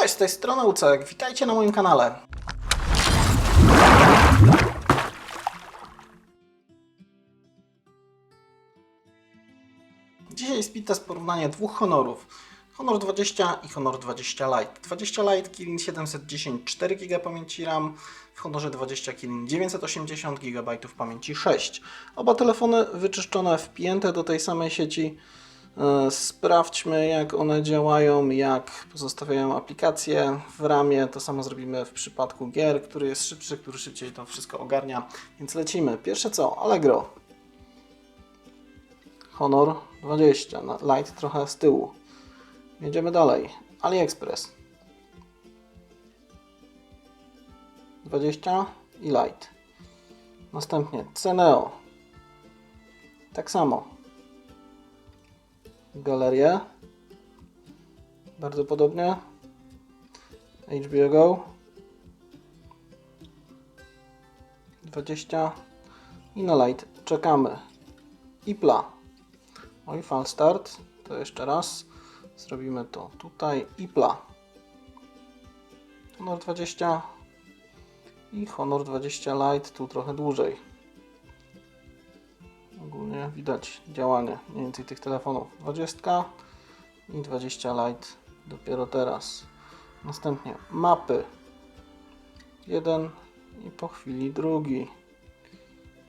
Cześć, z tej strony Ucek. Witajcie na moim kanale. Dzisiaj speed test porównanie dwóch honorów. Honor 20 i Honor 20 Lite. 20 Lite Kirin 710 4 GB pamięci RAM, w Honorze 20 Kirin 980 GB pamięci 6. Oba telefony wyczyszczone, wpięte do tej samej sieci. E, Sprawdźmy jak one działają, jak pozostawiają aplikacje w ramie. To samo zrobimy w przypadku gier, który jest szybszy, który szybciej to wszystko ogarnia. Więc lecimy. Pierwsze co? Allegro. Honor 20, na- Lite trochę z tyłu. Jedziemy dalej. AliExpress 20 i Lite. Następnie Ceneo. Tak samo. Galerię. Bardzo podobnie. HBO Go. 20 i na Lite czekamy. IPLA. Oj, fal start. To jeszcze raz. Zrobimy to tutaj. IPLA. Honor 20 i Honor 20 Lite tu trochę dłużej. Ogólnie widać działanie mniej więcej tych telefonów. 20 i 20 Lite dopiero teraz. Następnie mapy. Jeden i po chwili drugi.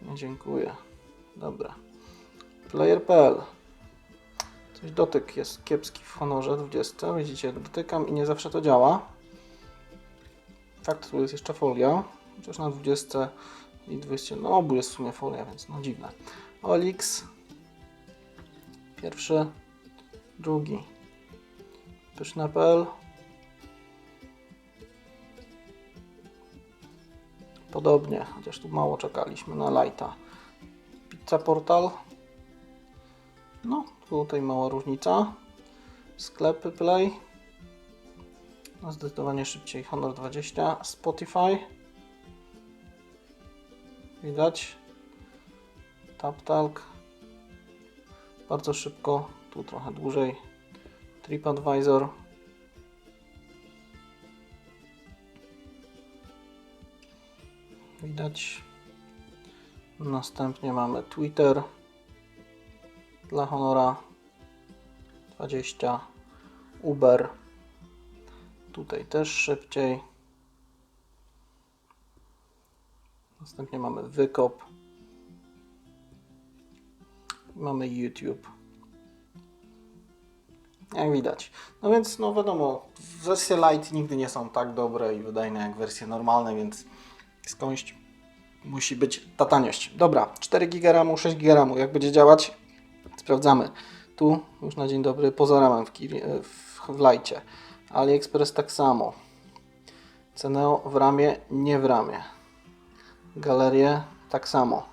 Nie dziękuję. Dobra. Player.pl Coś dotyk jest kiepski w Honorze 20. Widzicie, dotykam i nie zawsze to działa. Fakt, tu jest jeszcze folia. Chociaż na 20 i 200, no obu jest w sumie folia, więc no dziwne. Olix. Pierwszy. Drugi. Pyszne.pl Podobnie, chociaż tu mało czekaliśmy na lighta. Pizza Portal. No, tutaj mała różnica. Sklepy Play. No, zdecydowanie szybciej Honor 20. Spotify. Widać. TapTalk. Bardzo szybko. Tu trochę dłużej. TripAdvisor. Widać. Następnie mamy Twitter dla Honora 20 Uber tutaj też szybciej następnie mamy wykop mamy YouTube jak widać no więc no wiadomo wersje light nigdy nie są tak dobre i wydajne jak wersje normalne więc skądś musi być ta taniość dobra 4 GB RAMu 6 GB RAMu jak będzie działać Sprawdzamy. Tu już na dzień dobry poza ramem w, w, w lajcie. AliExpress tak samo. Ceneo w ramie, nie w ramie. Galerię tak samo.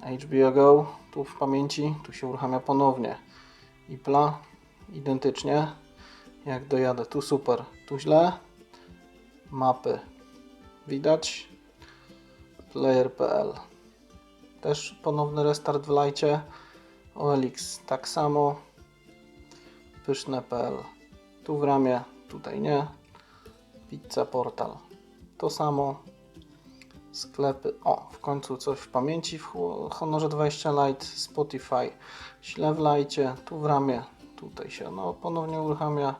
HBO Go tu w pamięci, tu się uruchamia ponownie. IPLA identycznie. Jak dojadę, tu super, tu źle. Mapy widać. Player.pl też ponowny restart w lajcie. OLX tak samo. Pyszne.pl tu w ramię, tutaj nie. Pizza Portal to samo. Sklepy, o w końcu coś w pamięci w Honorze 20 Lite. Spotify źle w lajcie, tu w ramię, tutaj się no ponownie uruchamia.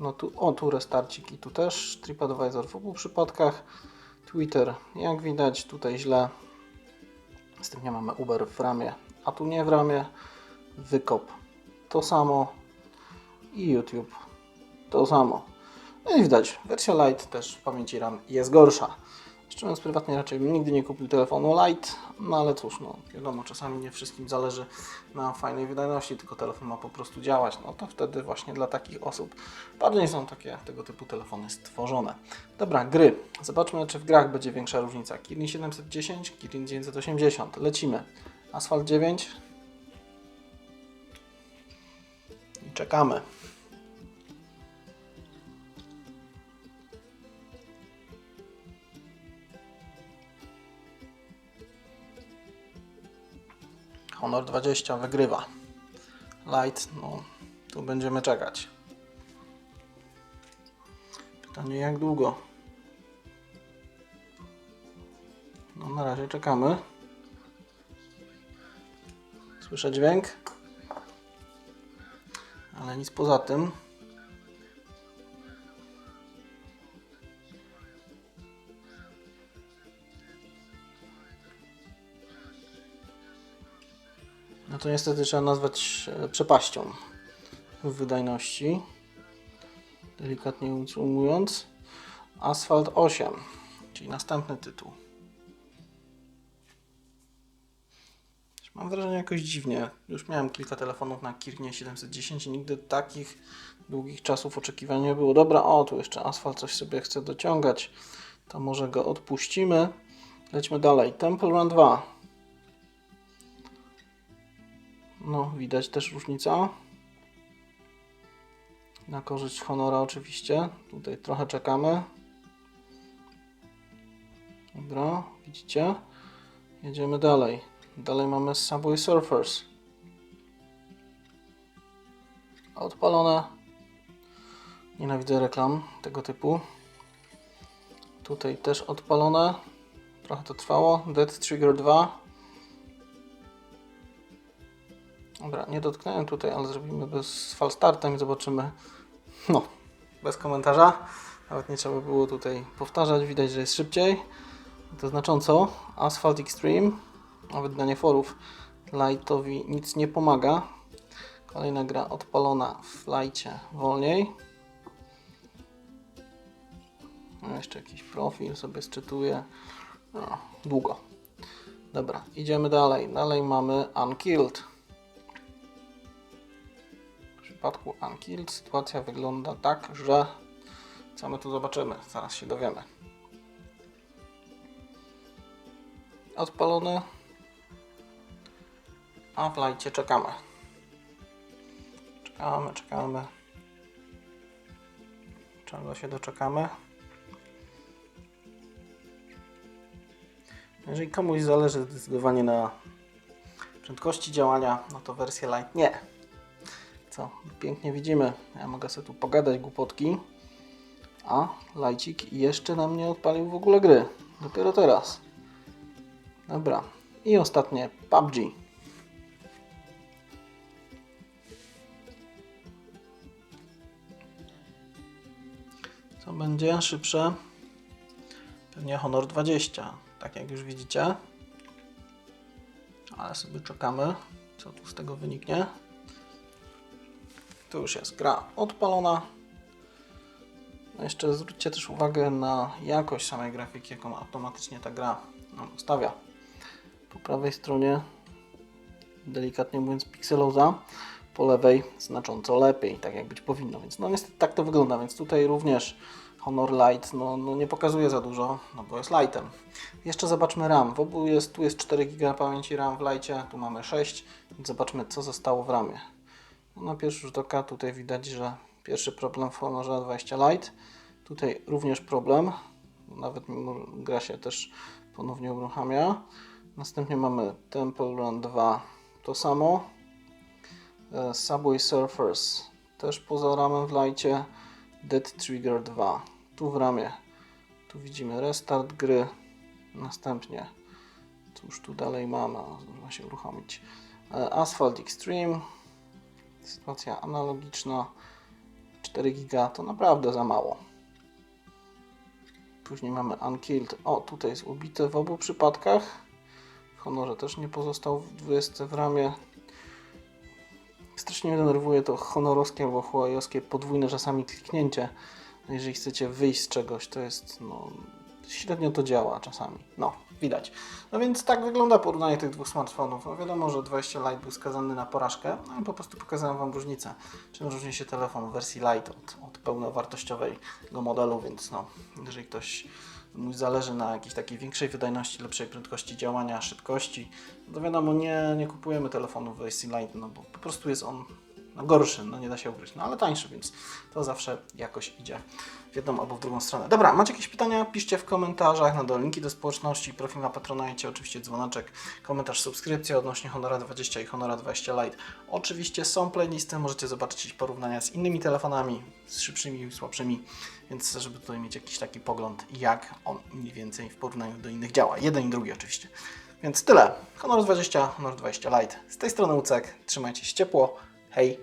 No tu, o tu restarcik i tu też. TripAdvisor w obu przypadkach. Twitter jak widać tutaj źle. Następnie mamy Uber w ramie, a tu nie w ramie. Wykop to samo. I YouTube to samo. No i widać, wersja Lite też w pamięci RAM jest gorsza. Szczerze prywatnie raczej bym nigdy nie kupił telefonu Lite, no ale cóż, no wiadomo, czasami nie wszystkim zależy na fajnej wydajności, tylko telefon ma po prostu działać. No to wtedy właśnie dla takich osób bardziej są takie tego typu telefony stworzone. Dobra, gry. Zobaczmy, czy w grach będzie większa różnica. Kirin 710, Kirin 980. Lecimy. Asphalt 9. I czekamy. Honor 20 wygrywa. Light, no tu będziemy czekać. Pytanie jak długo? No na razie czekamy. Słyszę dźwięk. Ale nic poza tym. To niestety trzeba nazwać e, przepaścią w wydajności. Delikatnie ujmując. Asphalt 8, czyli następny tytuł. Mam wrażenie jakoś dziwnie. Już miałem kilka telefonów na Kirnie 710 i nigdy takich długich czasów oczekiwania było. Dobra, o tu jeszcze asfalt coś sobie chce dociągać. To może go odpuścimy. Lećmy dalej. Temple Run 2. No, widać też różnica. Na korzyść Honora oczywiście. Tutaj trochę czekamy. Dobra, widzicie? Jedziemy dalej. Dalej mamy Subway Surfers. Odpalone. Nienawidzę reklam tego typu. Tutaj też odpalone. Trochę to trwało. Dead Trigger 2. Dobra, nie dotknąłem tutaj, ale zrobimy bez falstartem i zobaczymy. No, bez komentarza. Nawet nie trzeba było tutaj powtarzać. Widać, że jest szybciej. To znacząco. Asphalt Extreme. Nawet dla nieforów lightowi nic nie pomaga. Kolejna gra odpalona w lightie wolniej. No, jeszcze jakiś profil sobie sczytuję. No, długo. Dobra, idziemy dalej. Dalej mamy Unkilled. Przypadku Unkilled sytuacja wygląda tak, że co my tu zobaczymy? Zaraz się dowiemy. Odpalony. A w lajcie czekamy. Czekamy, czekamy. Czego się doczekamy? Jeżeli komuś zależy zdecydowanie na prędkości działania, no to wersję light nie. Co? Pięknie widzimy. Ja mogę sobie tu pogadać głupotki. A lajcik jeszcze nam nie odpalił w ogóle gry. Dopiero teraz. Dobra. I ostatnie PUBG. Co będzie szybsze? Pewnie Honor 20, tak jak już widzicie. Ale sobie czekamy, co tu z tego wyniknie. Tu już jest gra odpalona. No jeszcze zwróćcie też uwagę na jakość samej grafiki, jaką automatycznie ta gra nam ustawia. Po prawej stronie, delikatnie mówiąc, pikseloza, po lewej znacząco lepiej, tak jak być powinno. Więc no niestety tak to wygląda, więc tutaj również Honor Light no, no nie pokazuje za dużo, no bo jest lightem. Jeszcze zobaczmy RAM. W obu jest, tu jest 4 GB pamięci RAM w lightie, tu mamy 6, więc zobaczmy co zostało w RAMie. No, na pierwszy rzut oka tutaj widać, że pierwszy problem w Honorze 20 Lite. Tutaj również problem, nawet mimo gra się też ponownie uruchamia. Następnie mamy Temple Run 2, to samo. E, Subway Surfers, też poza ramem w lajcie. Dead Trigger 2, tu w ramie. Tu widzimy restart gry. Następnie, cóż tu dalej mamy, można się uruchomić. E, Asphalt Extreme, sytuacja analogiczna. 4 giga to naprawdę za mało. Później mamy Unkilled. O, tutaj jest ubite w obu przypadkach. W Honorze też nie pozostał w 20 w ramie. Strasznie mnie denerwuje to honorowskie albo huaweiowskie podwójne czasami kliknięcie. Jeżeli chcecie wyjść z czegoś, to jest no, średnio to działa czasami. No, widać. No więc tak wygląda porównanie tych dwóch smartfonów. No wiadomo, że 20 Lite był skazany na porażkę, no i po prostu pokazałem Wam różnicę. Czym różni się telefon w wersji Lite od, od pełnowartościowego modelu, więc no, jeżeli ktoś mu zależy na jakiejś takiej większej wydajności, lepszej prędkości działania, szybkości, no to wiadomo, nie, nie kupujemy telefonu w wersji Lite, no bo po prostu jest on No gorszy, no nie da się ukryć, no ale tańszy, więc to zawsze jakoś idzie w jedną albo w drugą stronę. Dobra, macie jakieś pytania? Piszcie w komentarzach, na dole linki do społeczności, profil na Patronite, oczywiście dzwoneczek, komentarz, subskrypcja odnośnie Honora 20 i Honora 20 Lite. Oczywiście są playlisty, możecie zobaczyć porównania z innymi telefonami, z szybszymi i słabszymi, więc żeby tutaj mieć jakiś taki pogląd, jak on mniej więcej w porównaniu do innych działa. Jeden i drugi oczywiście. Więc tyle. Honor 20, Honor 20 Lite. Z tej strony Ucek. Trzymajcie się ciepło. hay.